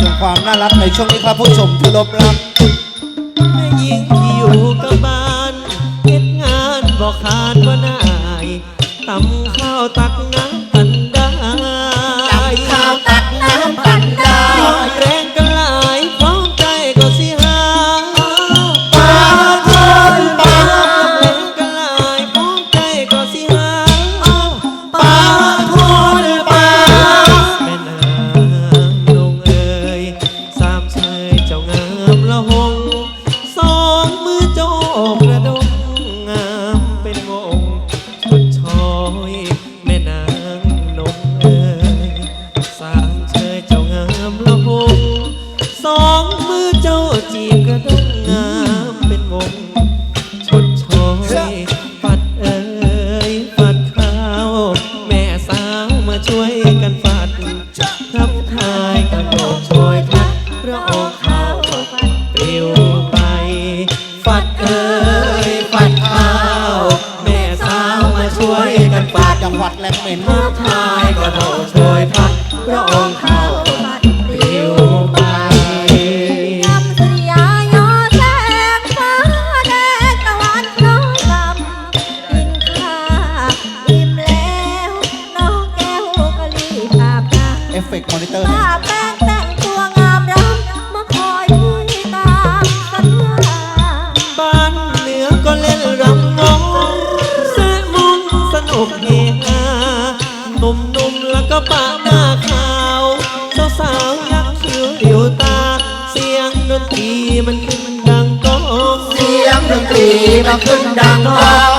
ส่วนความน่ารักในช่วงนี้ครับผู้ชมที่รบรักแม่หญิงที่อยู่กับบ้านเก็ดงานบอกขาดว่านายตำข้าวตักน้ำ จีบกระดงงามเป็นวงชดชอยปัดเอ่ยปัดข้าวแม่สาวมาช่วยกันปัดทับทายกระโดดช่วยพัดพระองค์เขาปลิวไปฟัดเอ่ยฟัดข้าวแม่สาวมาช่วยกันปัดจังหวัดแหลมเหม็นทับทายกระโดดช่วยพัดพระองค์เขาป ฟเฟกต์มอนิเตอร์ำป้าแป้งแต่งตัวงามรำมาคอยพี่ตามสัญญาบ้านเหนือก็เล่นรำน้องแสมุงสนุกเฮฮาหนุ่มๆแล้วก็ปะหน้าขาวสาวๆยักคิ้วหลิวตา เสียงดนตรีมันขึ้นดังก้อง เสียงดนตรีมาขึ้นดังก้อง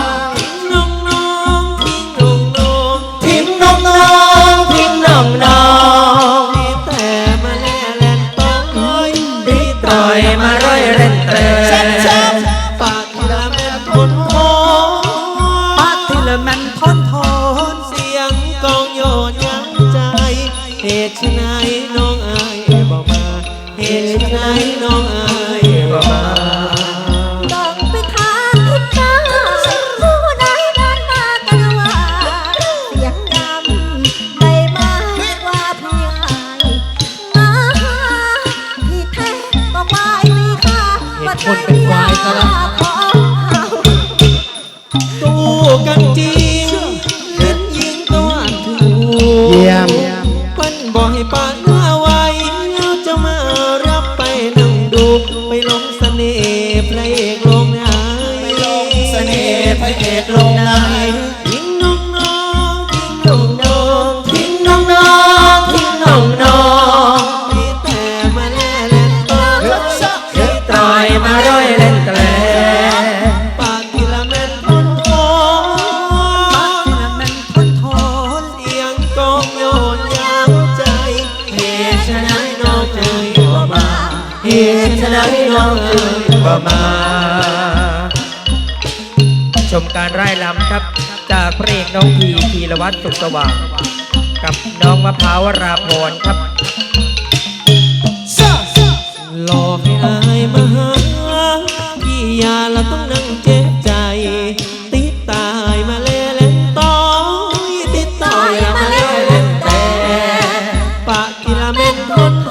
อยมาร้อยเล่นเตะ คนเป็นควายซะแล้วของเขาตู้กันจริงเล่นยิงตัวถูกเยี่ยมเพิ่นบอกให้ปาดหน้าไว้แล้วจะมารับไปนั่งดูไปลงเสน่ห์พระเอกลงไหนเสน่ห์พระเอกลงไหนทิ้ง ไฉนน้องเอ่ยบ่มา ชมการไล่ลำครับ จากพระเอกน้องพีพีรวัตรสุขสว่าง กับน้องมะพร้าวราพรครับหลอกให้อายมาหาพี่ยาละต้องนั่งเจ็บใจ ติดตายมาเล่เล่นต้อยติดต่อยมาเล่เล่นแต่ปะทีละเม็นทนทน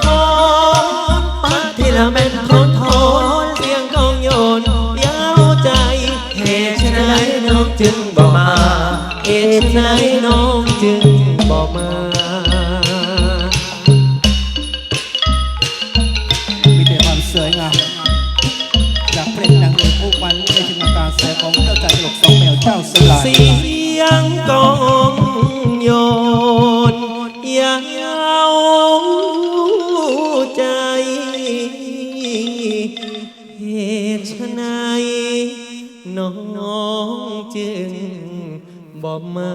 จึงบ่มาเหตุไฉนน้องจึงบ่มามีแต่ความสวยงามจากเพลงนางเอกผู้มันในจินตนาการเสียของเจ้าชายตลกสองแมวเจ้าสลายเสียงกองโยนยาวใจเหตุไน น้องจึงบอกมา